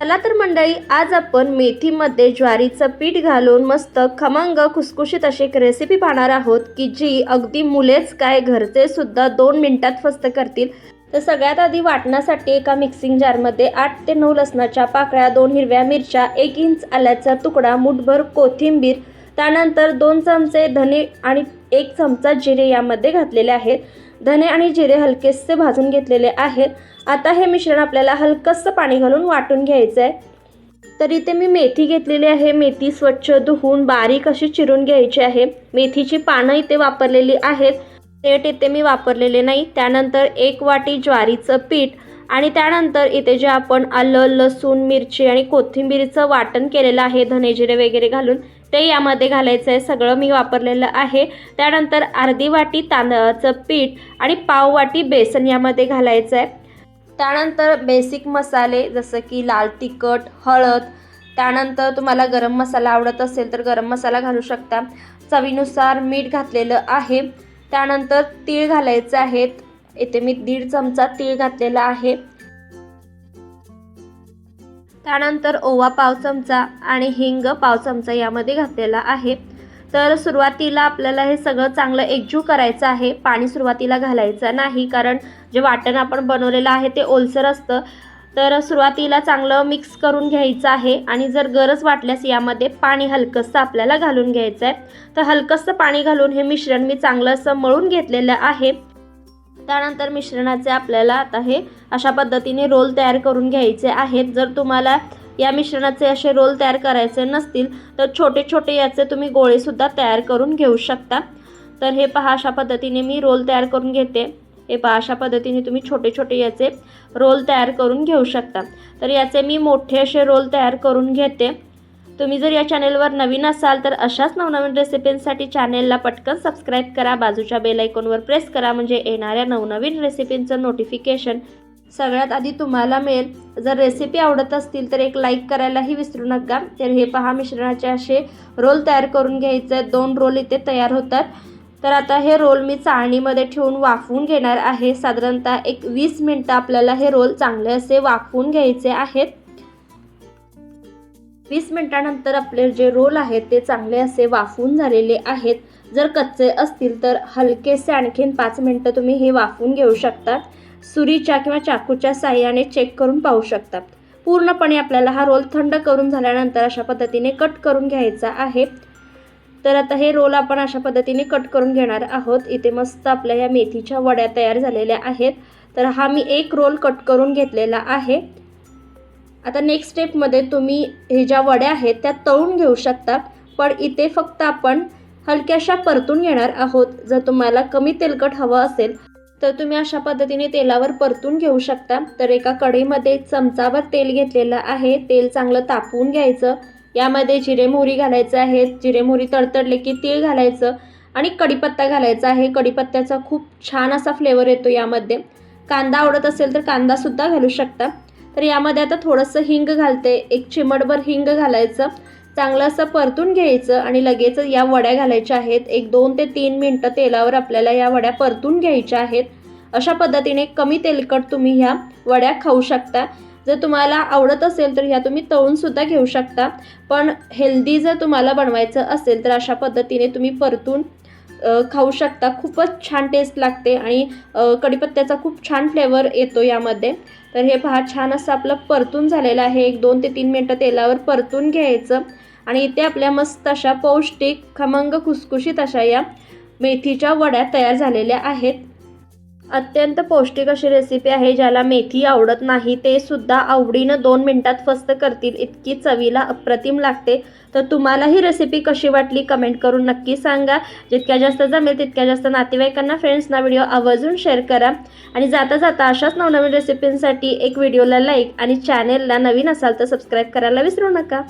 चला तर मंडळी आज आपण मेथीमध्ये ज्वारीचं पीठ घालून मस्त खमंग खुसखुशीत अशी एक रेसिपी पाहणार आहोत की जी अगदी मुलेच काय घरचे सुद्धा दोन मिनिटात फस्त करतील. तर सगळ्यात आधी वाटण्यासाठी एका मिक्सिंग जारमध्ये आठ ते नऊ लसणाच्या पाकळ्या दोन हिरव्या मिरच्या एक इंच आल्याचा तुकडा मुठभर कोथिंबीर त्यानंतर दोन चमचे धने आणि एक चमचा जिरे यामध्ये घातलेले आहेत. धने आणि जिरे हलकेसे भाजून घेतलेले आहेत. आता हे मिश्रण आपल्याला हलकंसं पाणी घालून वाटून घ्यायचं आहे तर इथे मी मेथी घेतलेली आहे. मेथी स्वच्छ धुवून बारीक अशी चिरून घ्यायची आहे. मेथीची पानं इथे वापरलेली आहेत. तेट इथे मी वापरलेले नाही. त्यानंतर एक वाटी ज्वारीचं पीठ आणि त्यानंतर इथे जे आपण आलं लसूण मिरची आणि कोथिंबीरचं वाटण केलेलं आहे धनेजिरे वगैरे घालून ते यामध्ये घालायचं आहे. सगळं मी वापरलेलं आहे. त्यानंतर अर्धी वाटी तांदळाचं पीठ आणि पाव वाटी बेसन यामध्ये घालायचं आहे. त्यानंतर बेसिक मसाले जसं की लाल तिखट हळद त्यानंतर तुम्हाला गरम मसाला आवडत असेल तर गरम मसाला घालू शकता. चवीनुसार मीठ घातलेलं आहे. त्यानंतर तीळ घालायचं आहेत येथे मी दीड चमचा तीळ घातलेला आहे. त्यानंतर ओवा पाव चमचा आणि हिंग पाव चमचा यामध्ये घातलेला आहे. तर सुरुवातीला आपल्याला हे सगळं चांगलं एकजू करायचं आहे पाणी सुरुवातीला घालायचं नाही कारण जे वाटण आपण बनवलेलं आहे ते ओलसर असतं. तर सुरुवातीला चांगलं मिक्स करून घ्यायचं आहे आणि जर गरज वाटल्यास यामध्ये पाणी हलकंसं आपल्याला घालून घ्यायचं आहे. तर हलकंसं पाणी घालून हे मिश्रण मी चांगलं असं मळून घेतलेलं आहे. त्यानंतर मिश्रणाचे आपल्याला आता हे अशा पद्धतीने रोल तयार करून घ्यायचे आहेत. जर तुम्हाला या मिश्रणाचे असे रोल तयार करायचे नसतील तर छोटे छोटे याचे तुम्ही गोळेसुद्धा तयार करून घेऊ शकता. तर हे पहा अशा पद्धतीने मी रोल तयार करून घेते. हे पहा अशा पद्धतीने तुम्ही छोटे छोटे याचे रोल तयार करून घेऊ शकता. तर याचे मी मोठे असे रोल तयार करून घेते. तुम्ही जर या चॅनेलवर नवीन असाल तर अशाच नवनवीन रेसिपींसाठी चॅनेलला पटकन सबस्क्राईब करा. बाजूच्या बेल आयकॉनवर प्रेस करा म्हणजे येणाऱ्या नवनवीन रेसिपींचं नोटिफिकेशन सगळ्यात आधी तुम्हाला मिळेल. जर रेसिपी आवडत असतील तर एक लाईक करायलाही विसरू नका. तर हे पहा मिश्रणाचे असे रोल तयार करून घ्यायचे. आहेत दोन रोल इथे तयार होतात. तर आता हे रोल मी चाळणीमध्ये ठेवून वाफवून घेणार आहे. साधारणतः एक वीस मिनटं आपल्याला हे रोल चांगले असे वाफवून घ्यायचे आहेत. वीस मिनटानंतर आपले जे रोल आहेत ते चांगले असे वाफवून झालेले आहेत. जर कच्चे असतील तर हलकेसे आणखीन पाच मिनटं तुम्ही हे वाफवून घेऊ शकता. सुरीच्या किंवा चाकूच्या साह्याने चेक करून पाहू शकता पूर्णपणे आपल्याला हा रोल थंड करून झाल्यानंतर अशा पद्धतीने कट करून घ्यायचा आहे. तर आता हे रोल आपण अशा पद्धतीने कट करून घेणार आहोत. इथे मस्त आपल्या या मेथीच्या वड्या तयार झालेल्या आहेत. तर हा मी एक रोल कट करून घेतलेला आहे. आता नेक्स्ट स्टेपमध्ये तुम्ही हे ज्या वड्या आहेत त्या तळून घेऊ शकता. पण इथे फक्त आपण हलक्याशा परतून घेणार आहोत. जर तुम्हाला कमी तेलकट हवं असेल तर तुम्ही अशा पद्धतीने तेलावर परतून घेऊ शकता. तर एका कढईमध्ये चमचावर तेल घेतलेलं आहे. तेल चांगलं तापवून घ्यायचं. यामध्ये जिरे मोहरी घालायचं आहे जिरे मोहरी तडतडले की तीळ घालायचं आणि कढीपत्ता घालायचा आहे. कढीपत्त्याचा खूप छान असा फ्लेवर येतो यामध्ये. कांदा आवडत असेल तर कांदासुद्धा घालू शकता. तर यामध्ये आता थोडंसं हिंग घालते. एक चिमटभर हिंग घालायचं. चांगलं असं परतून घ्यायचं आणि लगेच या वड्या घालायच्या आहेत. एक दोन ते तीन मिनटं तेलावर आपल्याला या वड्या परतून घ्यायच्या आहेत. अशा पद्धतीने कमी तेलकट तुम्ही ह्या वड्या खाऊ शकता. जर तुम्हाला आवडत असेल तर ह्या तुम्ही तळूनसुद्धा घेऊ शकता. पण हेल्दी जर तुम्हाला बनवायचं असेल तर अशा पद्धतीने तुम्ही परतून खाऊ शकता. खूपच छान टेस्ट लागते आणि कढीपत्त्याचा खूप छान फ्लेवर येतो यामध्ये. तर हे पहा छान असं आपलं परतून झालेलं आहे. एक दोन ते तीन मिनटं तेलावर परतून घ्यायचं. आणि इथे आपल्या मस्त अशा पौष्टिक खमंग खुसखुशीत अशा या मेथीच्या वड्या तयार झालेल्या आहेत. अत्यंत पौष्टिक अशी रेसिपी आहे ज्याला मेथी आवडत नाही. ते सुद्धा आवडीनं दोन मिनटात फस्त करतील. इतकी चवीला अप्रतिम लागते. तर तुम्हाला ही रेसिपी कशी वाटली कमेंट करून नक्की सांगा. जितक्या जास्त जमेल तितक्या जास्त नातेवाईकांना फ्रेंड्सना व्हिडिओ आवर्जून शेअर करा. आणि जाता जाता अशाच नवनवीन रेसिपींसाठी एक व्हिडिओला लाईक आणि चॅनेलला नवीन असाल तर सबस्क्राईब करायला विसरू नका.